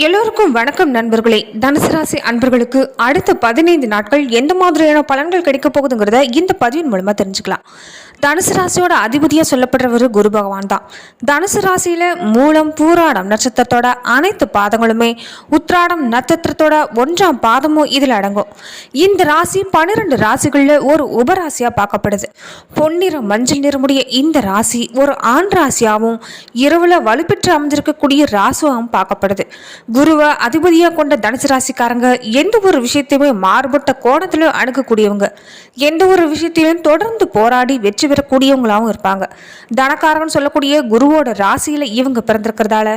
எல்லோருக்கும் வணக்கம் நண்பர்களே. தனுசு ராசி அன்பர்களுக்கு அடுத்த பதினைந்து நாட்கள் எந்த மாதிரியான பலன்கள் கிடைக்க போகுதுங்கிறத இந்த பதிவின் மூலமாக தெரிஞ்சுக்கலாம். தனுசு ராசியோட அதிபதியாக சொல்லப்படுறவர் குரு பகவான் தான். தனுசு ராசியில் மூலம் பூராடம் நட்சத்திரத்தோட அனைத்து பாதங்களுமே உத்ராடம் நட்சத்திரத்தோட ஒன்றாம் பாதமும் இதில் அடங்கும். இந்த ராசி பன்னிரெண்டு ராசிகளில் ஒரு உபராசியாக பார்க்கப்படுது. பொன்னிற மஞ்சள் நிறமுடைய இந்த ராசி ஒரு ஆண் ராசியாகவும் இரவில் வலுப்பெற்று அமைஞ்சிருக்கக்கூடிய ராசுவாகவும் பார்க்கப்படுது. குருவை அதிபதியாக கொண்ட தனுசு ராசிக்காரங்க எந்த ஒரு விஷயத்தையுமே மாறுபட்ட கோணத்திலும் அணுகக்கூடியவங்க. எந்த ஒரு விஷயத்திலும் தொடர்ந்து போராடி வெற்றி பெறக்கூடியவங்களாகவும் இருப்பாங்க. தனக்காரன் சொல்லக்கூடிய குருவோட ராசியில் இவங்க பிறந்திருக்கிறதால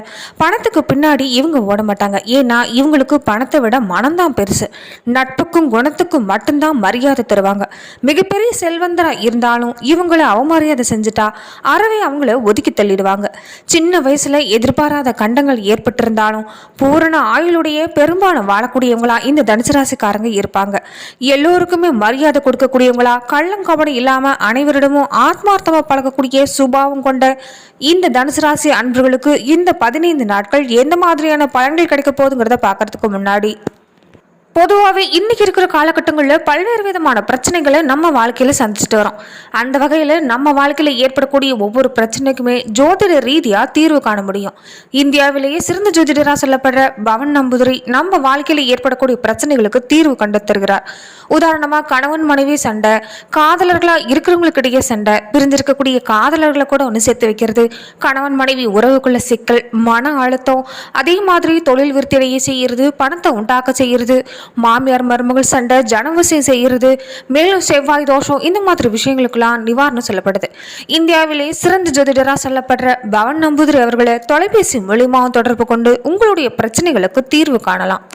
பணத்துக்கு பின்னாடி இவங்க ஓட மாட்டாங்க. ஏன்னா இவங்களுக்கு பணத்தை விட மனம்தான் பெருசு. நட்புக்கும் குணத்துக்கும் மட்டும்தான் மரியாதை தருவாங்க. மிகப்பெரிய செல்வந்தராக இருந்தாலும் இவங்கள அவமரியாதை செஞ்சுட்டா அறவே அவங்கள ஒதுக்கி தள்ளிடுவாங்க. சின்ன வயசுல எதிர்பாராத கண்டங்கள் ஏற்பட்டிருந்தாலும் பூரண ஆயுளுடைய பெரும்பாலும் வாழக்கூடியவங்களா இந்த தனுசு ராசிக்காரங்க இருப்பாங்க. எல்லோருக்குமே மரியாதை கொடுக்கக்கூடியவங்களா கள்ளங்கபடம் இல்லாம அனைவரிடமும் ஆத்மார்த்தமா பழகக்கூடிய சுபாவம் கொண்ட இந்த தனுசு ராசி அன்பர்களுக்கு இந்த பதினைந்து நாட்கள் எந்த மாதிரியான பலன்கள் கிடைக்க போகுதுங்கிறத பார்க்கறதுக்கு முன்னாடி. பொதுவாகவே இன்றைக்கி இருக்கிற காலகட்டங்களில் பல்வேறு விதமான பிரச்சனைகளை நம்ம வாழ்க்கையில் சந்திச்சுட்டு வரோம். அந்த வகையில் நம்ம வாழ்க்கையில் ஏற்படக்கூடிய ஒவ்வொரு பிரச்சனைக்குமே ஜோதிட ரீதியாக தீர்வு காண முடியும். இந்தியாவிலேயே சிறந்த ஜோதிடராக சொல்லப்படுற பவன் நம்பூதிரி நம்ம வாழ்க்கையில் ஏற்படக்கூடிய பிரச்சனைகளுக்கு தீர்வு கண்டு தருகிறார் உதாரணமாக கணவன் மனைவி சண்டை காதலர்களாக இருக்கிறவங்களுக்கு இடையே சண்டை பிரிஞ்சிருக்கக்கூடிய காதலர்களை கூட ஒன்று சேர்த்து வைக்கிறது கணவன் மனைவி உறவுக்குள்ள சிக்கல் மன அழுத்தம் அதே மாதிரி தொழில் விருத்தியடைய செய்கிறது பணத்தை உண்டாக்க செய்கிறது மாமியார் மருமகள் சண்டை ஜனவசியம் செய்யறது மேலும் செவ்வாய் தோஷம் இந்த மாதிரி விஷயங்களுக்கெல்லாம் நிவாரணம் சொல்லப்படுது. இந்தியாவிலே சிறந்த ஜோதிடராக சொல்லப்படுற பவன் நம்பூதிரி அவர்களை தொலைபேசி மூலியமாகவும் தொடர்பு கொண்டு உங்களுடைய பிரச்சனைகளுக்கு தீர்வு காணலாம்.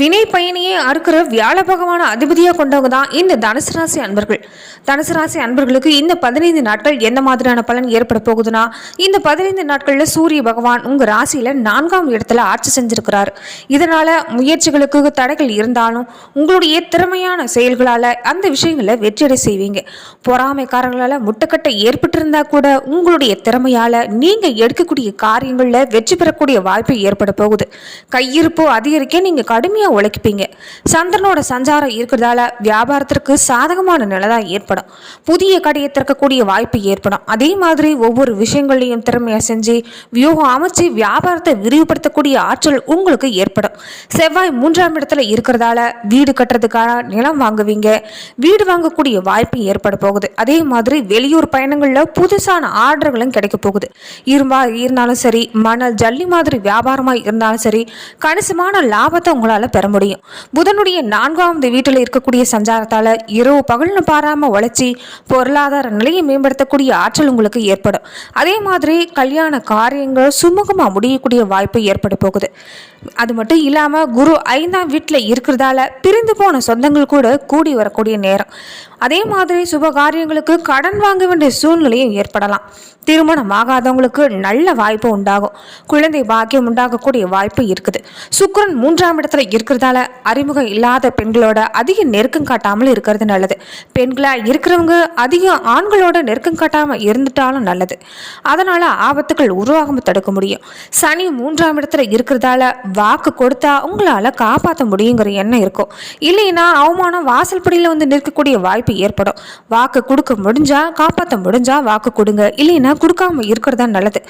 வினை பயணியை அறுக்கிற வியாழ பகவான அதிபதியாக கொண்டவங்க தான் இந்த தனுசு ராசி அன்பர்கள். தனுசு ராசி அன்பர்களுக்கு இந்த பதினைந்து நாட்கள் எந்த மாதிரியான பலன் ஏற்பட போகுதுன்னா இந்த பதினைந்து நாட்களில் சூரிய பகவான் உங்கள் ராசியில் நான்காம் இடத்துல ஆட்சி செஞ்சிருக்கிறார். இதனால் முயற்சிகளுக்கு தடைகள் இருந்தாலும் உங்களுடைய திறமையான செயல்களால் அந்த விஷயங்களை வெற்றியடை செய்வீங்க. பொறாமைக்காரர்களால் முட்டுக்கட்டை ஏற்பட்டிருந்தா கூட உங்களுடைய திறமையால் நீங்கள் எடுக்கக்கூடிய காரியங்களில் வெற்றி பெறக்கூடிய வாய்ப்பு ஏற்பட போகுது. கையிருப்பு அதிகரிக்க நீங்கள் கடுமையாக உழைப்பீங்க. சந்திரனோட சஞ்சாரம் இருக்கிறதால வியாபாரத்திற்கு சாதகமான நிலை தான் ஏற்படும். புதிய கடையை திறக்கக்கூடிய வாய்ப்பு ஏற்படும். அதே மாதிரி ஒவ்வொரு விஷயங்களையும் திறமையாக செஞ்சு வியூகம் அமைச்சு வியாபாரத்தை விரிவுபடுத்தக்கூடிய ஆற்றல் உங்களுக்கு ஏற்படும். செவ்வாய் மூன்றாம் இடத்துல இருக்கிறதால வீடு கட்டுறதுக்கான நிலம் வாங்குவீங்க. வீடு வாங்கக்கூடிய வாய்ப்பு ஏற்பட போகுது. அதே மாதிரி வெளியூர் பயணங்களில் புதுசான ஆர்டர்களும் கிடைக்க போகுது. இரும்பா இருந்தாலும் சரி மணல் ஜல்லி மாதிரி வியாபாரமாக இருந்தாலும் சரி கணிசமான லாபத்தை உங்களால் பெற முடியும். புதனுடைய நான்காவது வீட்டில் இருக்கக்கூடிய சஞ்சாரத்தால் இரவு பகல்னு பாராமல் உழைச்சி பொருளாதார நிலையை மேம்படுத்தக்கூடிய ஆற்றல் உங்களுக்கு ஏற்படும். அதே மாதிரி கல்யாண காரியங்கள் சுமூகமாக முடியக்கூடிய வாய்ப்பு ஏற்பட போகுது. அது மட்டும் இல்லாமல் குரு ஐந்தாம் வீட்டில் இருக்கிறதால பிரிந்து போன சொந்தங்கள் கூட கூடி வரக்கூடிய நேரம். அதே மாதிரி சுப காரியங்களுக்கு கடன் வாங்க வேண்டிய சூழ்நிலையும் ஏற்படலாம். திருமணம் ஆகாதவங்களுக்கு நல்ல வாய்ப்பு உண்டாகும். குழந்தை பாக்கியம் உண்டாகக்கூடிய வாய்ப்பு இருக்குது. சுக்கரன் மூன்றாம் இடத்துல இருக்கிறதால அறிமுகம் இல்லாத பெண்களோட அதிக நெருக்கம் காட்டாமல் இருக்கிறது நல்லது. பெண்களா இருக்கிறவங்க அதிக ஆண்களோட நெருக்கம் காட்டாம இருந்துட்டாலும் நல்லது. அதனால ஆபத்துகள் உருவாகாம தடுக்க முடியும். சனி மூன்றாம் இடத்துல இருக்கிறதால வாக்கு கொடுத்தா உங்களால காப்பாற்ற முடியுங்கிற எண்ணம் இருக்கும். இல்லைன்னா அவமானம் வாசல்படியில் வந்து நிற்கக்கூடிய வாய்ப்பு ஏற்படும். வாக்கு கொடுக்க முடிஞ்சா காப்பாற்ற முடிஞ்சா வாக்கு கொடுங்க. இல்லைன்னா கொடுக்காம இருக்கிறதா நல்லது.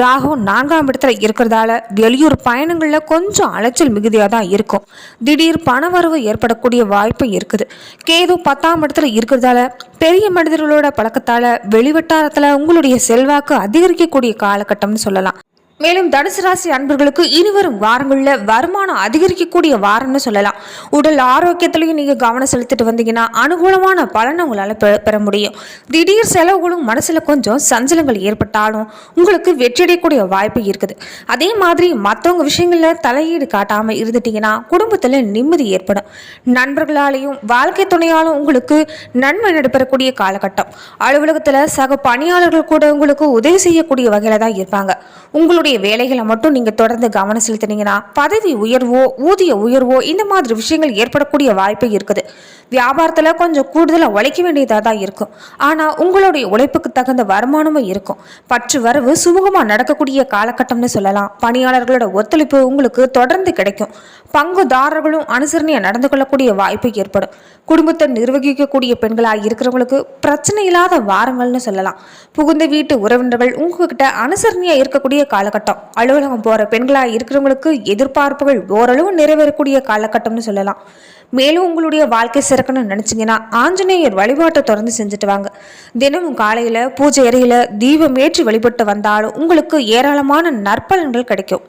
ராகு நான்காம் இடத்துல இருக்கிறதால வெளியூர் பயணங்கள்ல கொஞ்சம் அலைச்சல் மிகுதியாக தான் இருக்கும். திடீர் பணவரவு ஏற்படக்கூடிய வாய்ப்பு இருக்குது. கேது பத்தாம் இடத்துல இருக்கிறதால பெரிய மனிதர்களோட பழக்கத்தால வெளிவட்டாரத்துல உங்களுடைய செல்வாக்கு அதிகரிக்கக்கூடிய காலகட்டம்னு சொல்லலாம். மேலும் தனுசு ராசி அன்பர்களுக்கு இனிவரும் வாரங்களில் வருமானம் அதிகரிக்கக்கூடிய வாரம்னு சொல்லலாம். உடல் ஆரோக்கியத்திலையும் நீங்கள் கவனம் செலுத்திட்டு வந்தீங்கன்னா அனுகூலமான பலனை உங்களால் பெ பெற முடியும். திடீர் செலவுகளும் மனசில் கொஞ்சம் சஞ்சலங்கள் ஏற்பட்டாலும் உங்களுக்கு வெற்றியடையக்கூடிய வாய்ப்பு இருக்குது. அதே மாதிரி மற்றவங்க விஷயங்களில் தலையீடு காட்டாமல் இருந்துட்டீங்கன்னா குடும்பத்தில் நிம்மதி ஏற்படும். நண்பர்களாலேயும் வாழ்க்கை துணையாலும் உங்களுக்கு நன்மை நடைபெறக்கூடிய காலகட்டம். அலுவலகத்தில் சக பணியாளர்கள் கூட உங்களுக்கு உதவி செய்யக்கூடிய வகையில் தான் இருப்பாங்க. உங்களுடைய உங்களுடைய வேலைகளை மட்டும் நீங்க தொடர்ந்து கவனம் செலுத்தினீங்கன்னா பதவி உயர்வோ ஊதிய உயர்வோ இந்த மாதிரி விஷயங்கள் ஏற்படக்கூடிய வாய்ப்பு இருக்குது. வியாபாரத்துல கொஞ்சம் கூடுதலா உழைக்க வேண்டியதா தான் இருக்கும். ஆனா உங்களுடைய உழைப்புக்கு தகுந்த வருமானமும் இருக்கும். பற்று வரவு சுமூகமாக நடக்கக்கூடிய காலகட்டம்னு சொல்லலாம். பணியாளர்களோட ஒத்துழைப்பு உங்களுக்கு தொடர்ந்து கிடைக்கும். பங்குதாரர்களும் அனுசரணையா நடந்து கொள்ளக்கூடிய வாய்ப்பு ஏற்படும். குடும்பத்தை நிர்வகிக்கக்கூடிய பெண்களாக இருக்கிறவங்களுக்கு பிரச்சனை இல்லாத வாரங்கள்னு சொல்லலாம். புகுந்த வீட்டு உறவினர்கள் உங்ககிட்ட அனுசரணையா இருக்கக்கூடிய காலகட்டம் அலுவலகம் போகிற பெண்களாக இருக்கிறவங்களுக்கு எதிர்பார்ப்புகள் ஓரளவு நிறைவேறக்கூடிய காலகட்டம்னு சொல்லலாம். மேலும் உங்களுடைய வாழ்க்கை சிறக்கணும்னு நினச்சிங்கன்னா ஆஞ்சநேயர் வழிபாட்டை தொடர்ந்து செஞ்சுட்டு வாங்க. தினமும் காலையில் பூஜை அறையில் தீபம் ஏற்றி வழிபட்டு வந்தாலும் உங்களுக்கு ஏராளமான நற்பலன்கள் கிடைக்கும்.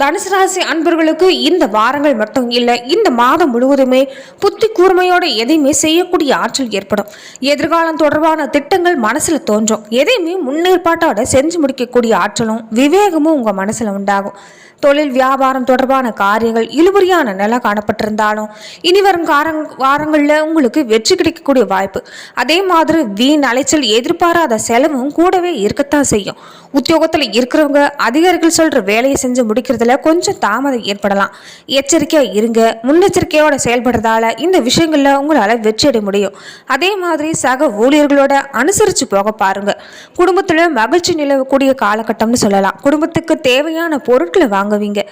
தனுசு ராசி அன்பர்களுக்கு இந்த வாரங்கள் மட்டும் இல்லை இந்த மாதம் முழுவதுமே புத்தி கூர்மையோட எதையுமே செய்யக்கூடிய ஆற்றல் ஏற்படும். எதிர்காலம் தொடர்பான திட்டங்கள் மனசில் தோன்றும். எதையுமே முன்னேற்பாட்டோட செஞ்சு முடிக்கக்கூடிய ஆற்றலும் விவேகமும் உங்கள் மனசில் உண்டாகும். தொழில் வியாபாரம் தொடர்பான காரியங்கள் இழுபறியான நிலை காணப்பட்டிருந்தாலும் இனி வரும் காரங் வாரங்களில் உங்களுக்கு வெற்றி கிடைக்கக்கூடிய வாய்ப்பு. அதே மாதிரி வீண் அலைச்சல் எதிர்பாராத செலவும் கூடவே இருக்கத்தான் செய்யும். உத்தியோகத்தில் இருக்கிறவங்க அதிகாரிகள் சொல்கிற வேலையை செஞ்சு முடிக்கிறதுல கொஞ்சம் தாமதம் ஏற்படலாம். எச்சரிக்கையாக இருங்க. முன்னெச்சரிக்கையோட செயல்படுறதால இந்த விஷயங்களில் உங்களால் வெற்றி அடைய முடியும். அதே மாதிரி சக ஊழியர்களோட அனுசரித்து போக பாருங்கள் குடும்பத்தில் மகிழ்ச்சி நிலவக்கூடிய காலகட்டம்னு சொல்லலாம். குடும்பத்துக்கு தேவையான பொருட்களை வாங்குவீங்க.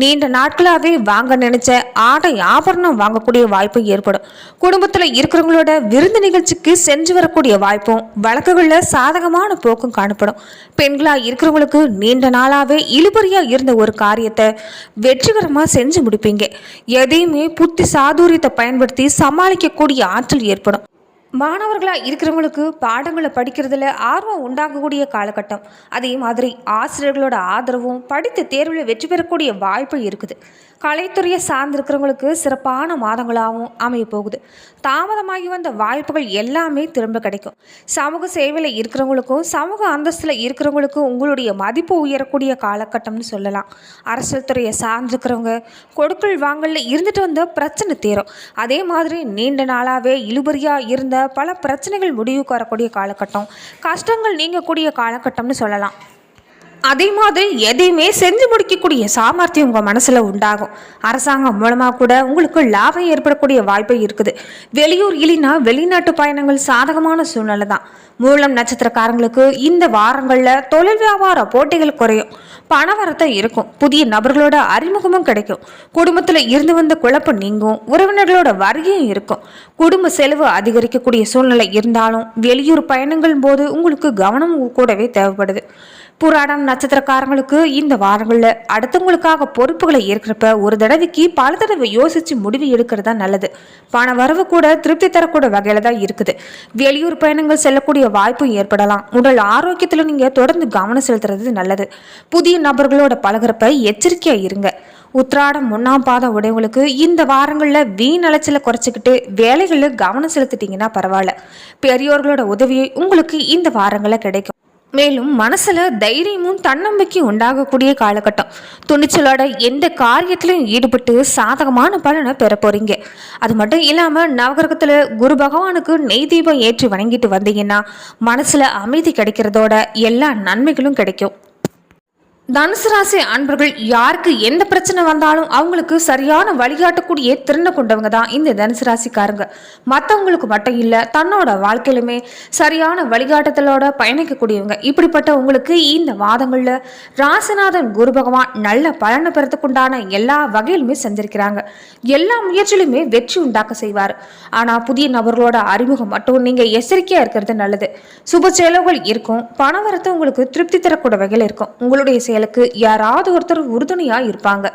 நீண்ட நாட்களாவே வாங்க நினைச்ச ஆடை ஆபரணம் வாங்கக்கூடிய வாய்ப்பு ஏற்படும். குடும்பத்தில் இருக்கிறவங்களோட விருந்து நிகழ்ச்சிக்கு சென்று வரக்கூடிய வாய்ப்பும் வழக்குகளில் சாதகமான போக்கும் காணப்படும். பெண்களாக இருக்கிறவங்களுக்கு நீண்ட நாளாகவே இழுபறியாக இருந்த ஒரு காரியத்தை வெற்றிகரமாக செஞ்சு முடிப்பீங்க. எதையுமே புத்தி சாதுரியத்தை பயன்படுத்தி சமாளிக்கக்கூடிய ஆற்றல் ஏற்படும். மாணவர்களாக இருக்கிறவங்களுக்கு பாடங்களை படிக்கிறதுல ஆர்வம் உண்டாகக்கூடிய காலகட்டம். அதே மாதிரி ஆசிரியர்களோட ஆதரவும் படித்த தேர்வில் வெற்றி பெறக்கூடிய வாய்ப்பு இருக்குது. கலைத்துறையை சார்ந்திருக்கிறவங்களுக்கு சிறப்பான மாதங்களாகவும் அமைய போகுது தாமதமாகி வந்த வாய்ப்புகள் எல்லாமே திரும்ப கிடைக்கும். சமூக சேவையில் இருக்கிறவங்களுக்கும் சமூக அந்தஸ்தில் இருக்கிறவங்களுக்கும் உங்களுடைய மதிப்பு உயரக்கூடிய காலகட்டம்னு சொல்லலாம். அரசியல் துறையை சார்ந்திருக்கிறவங்க கொடுக்கல் வாங்கலில் இருந்துட்டு வந்த பிரச்சனை தீரும். அதே மாதிரி நீண்ட நாளாகவே இழுபறியாக இருந்த பல பிரச்சனைகள் முடிவுக்கு வரக்கூடிய காலகட்டம் கஷ்டங்கள் நீங்கக்கூடிய காலகட்டம்னு சொல்லலாம். அதே மாதிரி எதையுமே செஞ்சு முடிக்கக்கூடிய சாமர்த்தியம் உங்கள் மனசில் உண்டாகும். அரசாங்கம் மூலமாக கூட உங்களுக்கு லாபம் ஏற்படக்கூடிய வாய்ப்பு இருக்குது. வெளியூர் இல்லைன்னா வெளிநாட்டு பயணங்கள் சாதகமான சூழ்நிலை தான். மூலம் நட்சத்திரக்காரங்களுக்கு இந்த வாரங்களில் தொழில் வியாபார போட்டிகள் குறையும். பணவரத்தை இருக்கும். புதிய நபர்களோட அறிமுகமும் கிடைக்கும். குடும்பத்தில் இருந்து வந்த குழப்பம் நீங்கும். உறவினர்களோட வருகையும் இருக்கும். குடும்ப செலவு அதிகரிக்கக்கூடிய சூழ்நிலை இருந்தாலும் வெளியூர் பயணங்கள் போது உங்களுக்கு கவனம் கூடவே தேவைப்படுது. புராடம் நட்சத்திரக்காரங்களுக்கு இந்த வாரங்களில் அடுத்தவங்களுக்காக பொறுப்புகளை ஏற்கிறப்ப ஒரு தடவைக்கு பல தடவை யோசிச்சு முடிவு எடுக்கிறது தான் நல்லது. பண வரவு கூட திருப்தி தரக்கூடிய வகையில தான் இருக்குது. வெளியூர் பயணங்கள் செல்லக்கூடிய வாய்ப்பும் ஏற்படலாம். உடல் ஆரோக்கியத்தில் நீங்க தொடர்ந்து கவனம் செலுத்துறது நல்லது. புதிய நபர்களோட பழகுறப்ப எச்சரிக்கையா இருங்க. உத்ராடம் ஒன்றாம் பாதம் உடையவங்களுக்கு இந்த வாரங்களில் வீண் அலைச்சலை குறைச்சிக்கிட்டு வேலைகளில் கவனம் செலுத்திட்டீங்கன்னா பரவாயில்ல. பெரியோர்களோட உதவியை உங்களுக்கு இந்த வாரங்களில் கிடைக்கும். மேலும் மனசில் தைரியமும் தன்னம்பிக்கையும் உண்டாகக்கூடிய காலகட்டம். துணிச்சலோட எந்த காரியத்திலையும் ஈடுபட்டு சாதகமான பலனை பெற போகிறீங்க அது மட்டும் இல்லாமல் நவகிரகத்தில் குரு பகவானுக்கு நெய் தீபம் ஏற்றி வணங்கிட்டு வந்தீங்கன்னா மனசில் அமைதி கிடைக்கிறதோட எல்லா நன்மைகளும் கிடைக்கும். தனுசு ராசி அன்பர்கள் யாருக்கு எந்த பிரச்சனை வந்தாலும் அவங்களுக்கு சரியான வழிகாட்டக்கூடிய திறனை கொண்டவங்க தான் இந்த தனுசு ராசிக்காரங்க. மற்றவங்களுக்கு மட்டும் இல்லை தன்னோட வாழ்க்கையிலுமே சரியான வழிகாட்டுதலோட பயணிக்கக்கூடியவங்க. இப்படிப்பட்ட உங்களுக்கு இந்த மாதங்களில் ராசிநாதன் குரு பகவான் நல்ல பலனை பெறத்துக்குண்டான எல்லா வகையிலுமே செஞ்சிருக்கிறாங்க. எல்லா முயற்சியிலுமே வெற்றி உண்டாக்க செய்வார். ஆனால் புதிய நபர்களோட அறிமுகம் மட்டும் நீங்கள் எச்சரிக்கையாக இருக்கிறது நல்லது. சுப செலவுகள் இருக்கும் பணவரத்து உங்களுக்கு திருப்தி தரக்கூடிய வகையில் இருக்கும். உங்களுடைய செயலுக்கு யாராவது ஒருத்தர் உறுதுணையா இருப்பாங்க.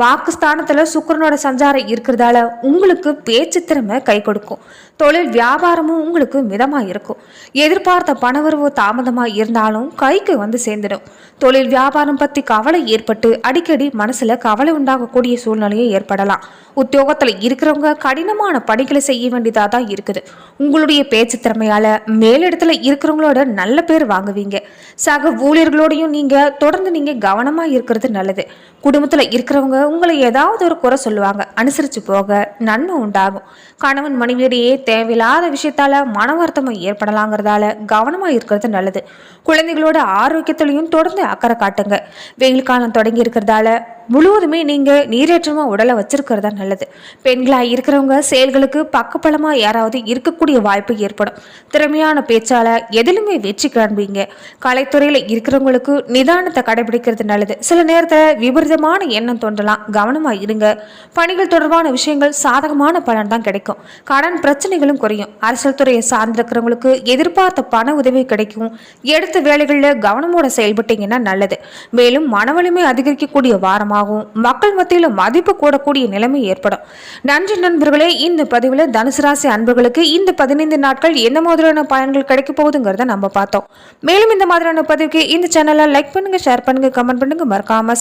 வாக்குஸ்தானத்துல சுக்கரனோட சஞ்சாரம் இருக்கிறதால உங்களுக்கு பேச்சு திறமை கை கொடுக்கும். தொழில் வியாபாரமும் உங்களுக்கு மிதமா இருக்கும். எதிர்பார்த்த பணவரவு தாமதமா இருந்தாலும் கைக்கு வந்து சேர்ந்துடும். தொழில் வியாபாரம் பத்தி கவலை ஏற்பட்டு அடிக்கடி மனசுல கவலை உண்டாகக்கூடிய சூழ்நிலையை ஏற்படலாம். உத்தியோகத்துல இருக்கிறவங்க கடினமான பணிகளை செய்ய வேண்டியதா தான் இருக்குது. உங்களுடைய பேச்சு திறமையால மேலிடத்துல இருக்கிறவங்களோட நல்ல பேர் வாங்குவீங்க. சக ஊழியர்களோடையும் நீங்க தொடர்ந்து நீங்க கவனமா இருக்கிறது நல்லது. குடும்பத்துல இருக்கிறவங்க உங்களை ஏதாவது ஒரு குறை சொல்லுவாங்க. அனுசரித்து போக நன்மை உண்டாகும். கணவன் மனைவியிடையே தேவையில்லாத விஷயத்தால் மன வருத்தமும் ஏற்படலாங்கிறதால கவனமாக இருக்கிறது நல்லது. குழந்தைகளோட ஆரோக்கியத்திலையும் தொடர்ந்து அக்கறை காட்டுங்க. வெயில் காலம் தொடங்கி இருக்கிறதால முழுவதுமே நீங்கள் நீரேற்றமாக உடலை வச்சிருக்கிறதா நல்லது. பெண்களாக இருக்கிறவங்க செயல்களுக்கு பக்கபலமாக யாராவது இருக்கக்கூடிய வாய்ப்பு ஏற்படும். திறமையான பேச்சால் எதிலுமே வெற்றி காண்பீங்க. கலைத்துறையில் இருக்கிறவங்களுக்கு நிதானத்தை கடைபிடிக்கிறது நல்லது. சில நேரத்தில் விபரீதமான எண்ணம் தோன்றலாம். கவனமாக இருங்க. பணிகள் தொடர்பான விஷயங்கள் சாதகமான பலன் தான் கிடைக்கும். கடன் பிரச்சனைகளும் குறையும். அரசியல் துறையை சார்ந்திருக்கிறவங்களுக்கு எதிர்பார்த்த பண உதவி கிடைக்கும். எடுத்த வேலைகளில் கவனமோட செயல்பட்டீங்கன்னா நல்லது. மேலும் மனவலிமை அதிகரிக்கக்கூடிய காரணமாகவும் மக்கள் மத்தியில் மதிப்பு கூடக்கூடிய நிலைமை ஏற்படும். நன்றி நண்பர்களே இந்த பதிவில் தனுசு ராசி அன்பர்களுக்கு இந்த பதினைந்து நாட்கள் எந்த மாதிரியான பயன்கள் கிடைக்க போகுதுங்கிறத நம்ம பார்த்தோம். மேலும் இந்த மாதிரியான பதிவுக்கு இந்த சேனலை லைக் பண்ணுங்க ஷேர் பண்ணுங்க கமெண்ட் பண்ணுங்கள் மறக்காமல்